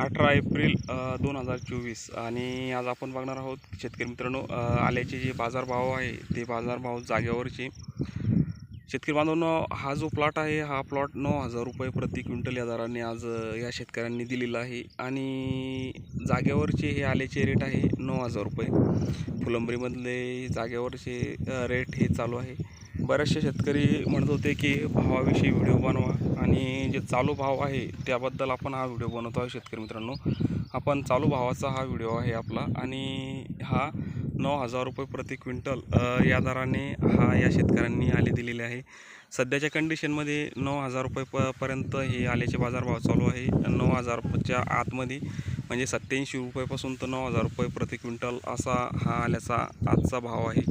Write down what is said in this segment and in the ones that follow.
अठरा एप्रिल दोन हजार चोवीस. आणि आज आपण बघणार आहोत शेतकरी मित्रांनो आल्याचे जे बाजारभाव आहे ते बाजारभाव जागेवरचे. शेतकरी बांधवांनो हा जो प्लॉट आहे हा प्लॉट नऊ हजार रुपये प्रति क्विंटल या दराने आज या शेतकऱ्यांनी दिलेला आहे. आणि जागेवरचे हे आल्याचे रेट आहे नऊ हजार रुपये. फुलंबरीमधले जागेवरचे रेट हे चालू आहे. बरेचसे शेतकरी म्हणत होते की भावाविषयी व्हिडिओ बनवा. आणि जे चालू भाव आहे त्याबद्दल आपण हा व्हिडिओ बनवतो आहे शेतकरी मित्रांनो. आपण चालू भावाचा हा व्हिडिओ आहे आपला आणि हा नऊ हजार रुपये प्रति क्विंटल या दराने हा या शेतकऱ्यांनी आले दिलेले आहे. सध्याच्या कंडिशनमध्ये नऊ हजार रुपये प पर्यंत हे आल्याचे बाजारभाव चालू आहे. नऊ हजारच्या आतमध्ये म्हणजे सत्त्याऐंशी रुपयापासून तर नऊ हजार रुपये प्रति क्विंटल असा हा आल्याचा आजचा भाव आहे.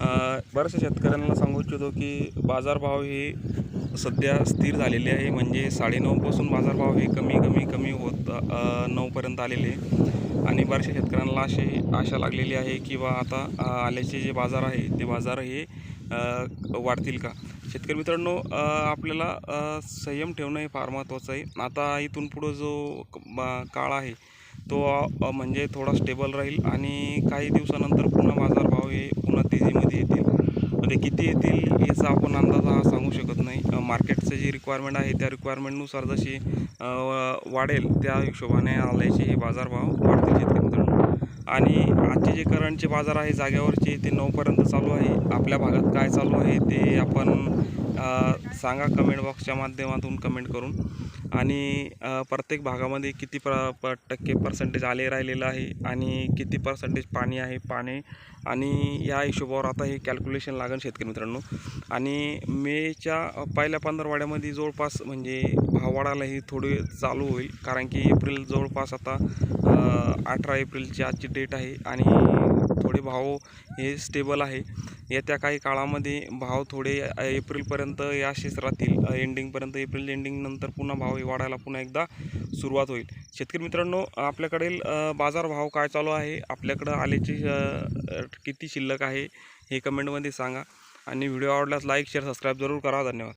बऱ्याचशा शेतकऱ्यांना सांगू इच्छितो की बाजारभाव हे सध्या स्थिर झालेले आहे. म्हणजे साडेनऊपासून बाजारभाव हे कमी कमी कमी होत नऊपर्यंत आलेले आणि बऱ्याचशा शेतकऱ्यांना अशी आशा लागलेली आहे की बा आता आल्याचे जे बाजार आहे ते बाजार हे वाढतील का? शेतकरी मित्रांनो आपल्याला संयम ठेवणं हे फार महत्त्वाचं आहे. आता इथून पुढं जो काळ आहे तो म्हणजे थोडा स्टेबल राहील आणि काही दिवसानंतर पुन्हा बाजारभाव हे पुन्हा तेजीमध्ये ते किती येतील याचा आपण अंदाज हा सांगू शकत नाही. मार्केटचं जी रिक्वायरमेंट आहे त्या रिक्वायरमेंटनुसार जशी वाढेल त्या हिशोबाने आल्याचे हे बाजारभाव वाढतील शेतकरी मित्रांनो. आणि आजचे जे करंटचे बाजार आहे जाग्यावरचे ते नऊपर्यंत चालू आहे. आपल्या भागात काय चालू आहे ते आपण सांगा कमेंट बॉक्सच्या माध्यमातून कमेंट करून. आणि प्रत्येक भागामध्ये किती प्र प टक्के पर्सेंटेज आले राहिलेलं आहे आणि किती पर्सेंटेज पाणी आहे पाणी आणि या हिशोबावर आता हे कॅल्क्युलेशन लागेल शेतकरी मित्रांनो. आणि मेच्या पहिल्या पंधरवाड्यामध्ये जवळपास म्हणजे भाव थोडे चालू होईल. कारण की एप्रिल जवळपास आता अठरा एप्रिलची आजची डेट आहे आणि थोडे भाव हे स्टेबल आहे. येत्या काही काळामध्ये भाव थोडे एप्रिलपर्यंत हे असेच राहतील एंडिंगपर्यंत एप्रिल एंडिंगनंतर पुन्हा भाव हे वाढायला पुन्हा एकदा सुरुवात होईल. शेतकरी मित्रांनो आपल्याकडील बाजारभाव काय चालू आहे? आपल्याकडं आल्याची किती शिल्लक आहे? हे कमेंटमध्ये सांगा. आणि व्हिडिओ आवडल्यास लाईक शेअर सबस्क्राईब जरूर करा. धन्यवाद.